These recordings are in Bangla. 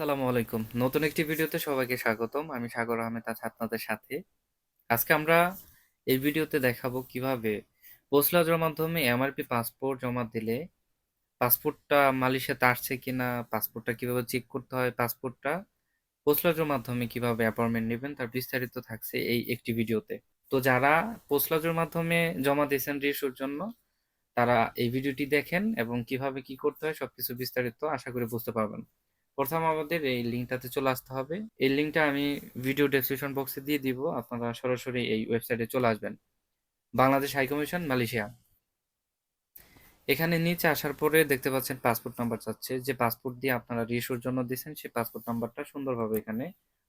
আসসালামু আলাইকুম। নতুন একটি ভিডিওতে সবাইকে স্বাগতম। আমি সাগর আহমেদ আছি আপনাদের সাথে। আজকে আমরা এই ভিডিওতে দেখাবো কীভাবে পোস্ট লজের মাধ্যমে এমআরপি পাসপোর্ট জমা দিলে পাসপোর্টটা মালয়েশিয়াতে আসছে কিনা, পাসপোর্টটা কীভাবে চেক করতে হয়, পাসপোর্টটা পোস্ট লজের মাধ্যমে কীভাবে অ্যাপয়েন্টমেন্ট নেবেন, তার বিস্তারিত থাকছে এই একটি ভিডিওতে। তো যারা পোস্ট লজের মাধ্যমে জমা দিয়েছেন রিসুর জন্য, তারা এই ভিডিওটি দেখেন এবং কীভাবে কি করতে হয়, সবকিছু বিস্তারিত আশা করি বুঝতে পারবেন। প্রথম আমাদের এই লিঙ্কটাতে চলে আসতে হবে। এই লিঙ্কটা আমি ভিডিও ডেসক্রিপশন বক্সে দিয়ে দিব, আপনারা সরাসরি এই ওয়েবসাইটে চলে আসবেন। বাংলাদেশ হাই কমিশন মালয়েশিয়া এখানে নিচে আসার পরে দেখতে পাচ্ছেন পাসপোর্ট নাম্বার চাচ্ছে। যে পাসপোর্ট দিয়ে আপনারা রিইস্যুর জন্য দিয়েছেন, সেই পাসপোর্ট নাম্বারটা সুন্দরভাবে এখানে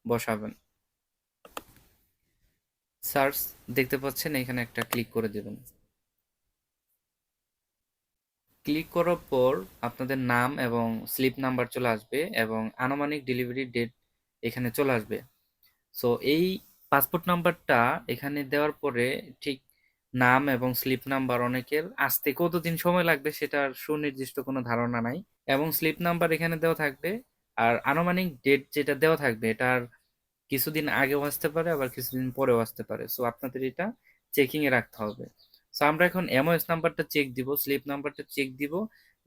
বসাবেন। সার্চ দেখতে পাচ্ছেন এখানে একটা ক্লিক করে দেবেন। ক্লিক করার পর আপনাদের নাম এবং স্লিপ নাম্বার চলে আসবে এবং আনুমানিক ডেলিভারি ডেট এখানে চলে আসবে। সো এই পাসপোর্ট নাম্বারটা এখানে দেওয়ার পরে ঠিক নাম এবং স্লিপ নাম্বার অনেকের আসতে কতদিন সময় লাগবে সেটার সুনির্দিষ্ট কোনো ধারণা নাই এবং স্লিপ নাম্বার এখানে দেওয়া থাকবে আর আনুমানিক ডেট যেটা দেওয়া থাকবে এটার কিছুদিন আগেও আসতে পারে, আবার কিছুদিন পরেও আসতে পারে। সো আপনাদের এটা চেকিংয়ে রাখতে হবে। আমরা এখন এমওএস নাম্বারটা চেক দিব স্লিপ নাম্বারটা চেক দিব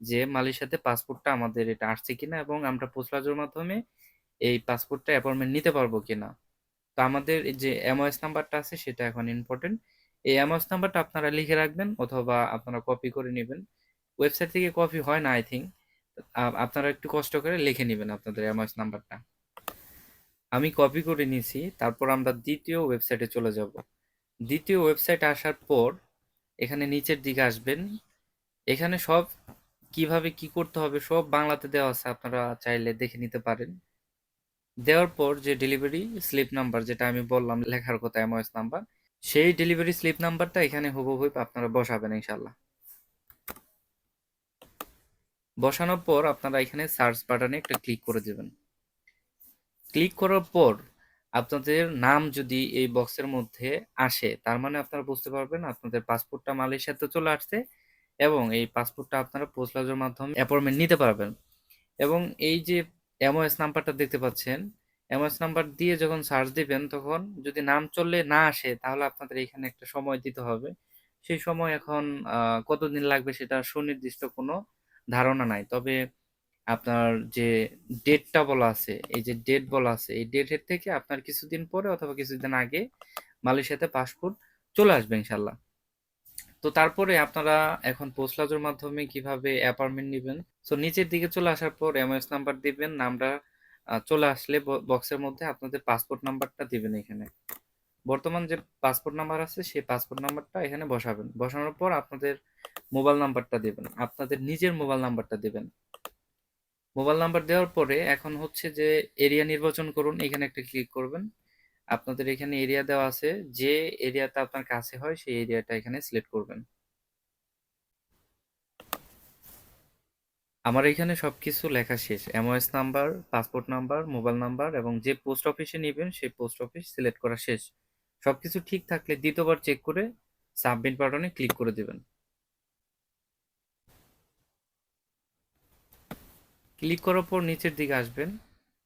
যে মালির সাথে পাসপোর্টটা আমাদের এটা আসছে কিনা এবং আমরা পোস্টলাজের মাধ্যমে এই পাসপোর্টটা অ্যাপয়েন্টমেন্ট নিতে পারব কিনা। তো আমাদের যে এমওএস নাম্বারটা আছে সেটা এখন ইম্পর্টেন্ট এই এমওএস নাম্বারটা আপনারা লিখে রাখবেন অথবা আপনারা কপি করে নেবেন। ওয়েবসাইট থেকে কপি হয় না আই থিঙ্ক আপনারা একটু কষ্ট করে লিখে নেবেন আপনাদের এমওএস নাম্বারটা আমি কপি করে নিয়েছি, তারপর আমরা দ্বিতীয় ওয়েবসাইটে চলে যাব। দ্বিতীয় ওয়েবসাইটে আসার পর এখানে নিচের দিকে আসবেন। এখানে সব কীভাবে কি করতে হবে সব বাংলাতে দেওয়া আছে, আপনারা চাইলে দেখে নিতে পারেন। দেওয়ার পর যে ডেলিভারি স্লিপ নাম্বার যেটা আমি বললাম, লেখার কথা এমওএস নাম্বার সেই ডেলিভারি স্লিপ নাম্বারটা এখানে হুবহু আপনারা বসাবেন ইনশাল্লাহ বসানোর পর আপনারা এখানে সার্চ বাটনে একটা ক্লিক করে দেবেন। ক্লিক করার পর আপনাদের নাম যদি এই বক্সের মধ্যে আসে, তার মানে আপনারা বুঝতে পারবেন আপনাদের পাসপোর্টটা মালয়েশিয়াতে চলে আসছে এবং এই পাসপোর্টটা আপনারা পোস্ট লজের মাধ্যমে অ্যাপয়েন্টমেন্ট নিতে পারবেন। এবং এই যে এমওএস নাম্বারটা দেখতে পাচ্ছেন এমওএস নাম্বার দিয়ে যখন সার্চ দিবেন, তখন যদি নাম চললে না আসে, তাহলে আপনাদের এখানে একটা সময় দিতে হবে। সেই সময় এখন কতদিন লাগবে সেটা সুনির্দিষ্ট কোনো ধারণা নাই। তবে আপনার যে ডেটটা বলা আছে, এই যে ডেট বলা আছে, এই ডেটের থেকে আপনার কিছুদিন পরে অথবা কিছুদিন আগে মালয়েশিয়াতে পাসপোর্ট চলে আসবে ইনশাল্লাহ তো তারপরে আপনারা এখন পোস্ট লাজের মাধ্যমে কীভাবে অ্যাপার্টমেন্ট নেবেন? সো নিচের দিকে চলে আসার পর এমএস নাম্বার দিবেন, নামটা চলে আসলে বক্সের মধ্যে আপনাদের পাসপোর্ট নাম্বারটা দিবেন এখানে। বর্তমান যে পাসপোর্ট নাম্বার আছে, সেই পাসপোর্ট নাম্বারটা এখানে বসাবেন। বসানোর পর আপনাদের মোবাইল নাম্বারটা দিবেন। আপনাদের নিজের মোবাইল নাম্বারটা দিবেন। মোবাইল নাম্বার দেওয়ার পরে এখন হচ্ছে যে এরিয়া নির্বাচন করুন, এখানে একটা ক্লিক করবেন। আপনাদের এখানে এরিয়া দেওয়া আছে, যে এরিয়াটা আপনার কাছে হয় সেই এরিয়াটা এখানে সিলেক্ট করবেন। আমার এখানে সবকিছু লেখা শেষ। MOS number passport number, mobile number এবং যে পোস্ট অফিসে নেবেন সেই পোস্ট অফিস সিলেক্ট করা শেষ। সবকিছু ঠিক থাকলে দ্বিতীয়বার চেক করে সাবমিট বাটনে ক্লিক করে দেবেন। ক্লিক করার পর নিচের দিকে আসবেন।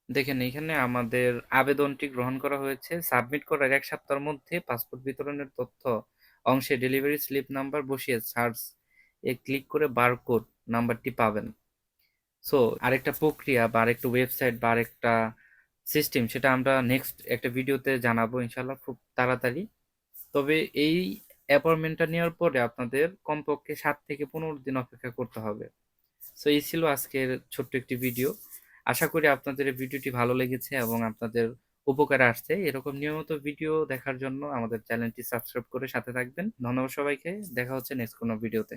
দেখেন এখানে আমাদের আবেদনটি গ্রহণ করা হয়েছে। সাবমিট করার এক সপ্তাহের মধ্যে পাসপোর্ট বিতরণের তথ্য অংশে ডেলিভারি স্লিপ নাম্বার বসিয়ে সার্চ এ ক্লিক করে বারকোড নাম্বারটি পাবেন। সো আরেকটা প্রক্রিয়া বা আরেকটা ওয়েবসাইট বা আরেকটা সিস্টেম সেটা আমরা নেক্সট একটা ভিডিওতে জানাব ইনশাল্লাহ খুব তাড়াতাড়ি। তবে এই অ্যাপয়েন্টমেন্টটা নেওয়ার পরে আপনাদের কমপক্ষে সাত থেকে পনেরো দিন অপেক্ষা করতে হবে। সো এই ছিল আজকের ছোট্ট একটি ভিডিও আশা করি আপনাদের এই ভিডিওটি ভালো লেগেছে এবং আপনাদের উপকারে আসছে। এরকম নিয়মিত ভিডিও দেখার জন্য আমাদের চ্যানেলটি সাবস্ক্রাইব করে সাথে থাকবেন। ধন্যবাদ সবাইকে। দেখা হচ্ছে নেক্সট কোনো ভিডিওতে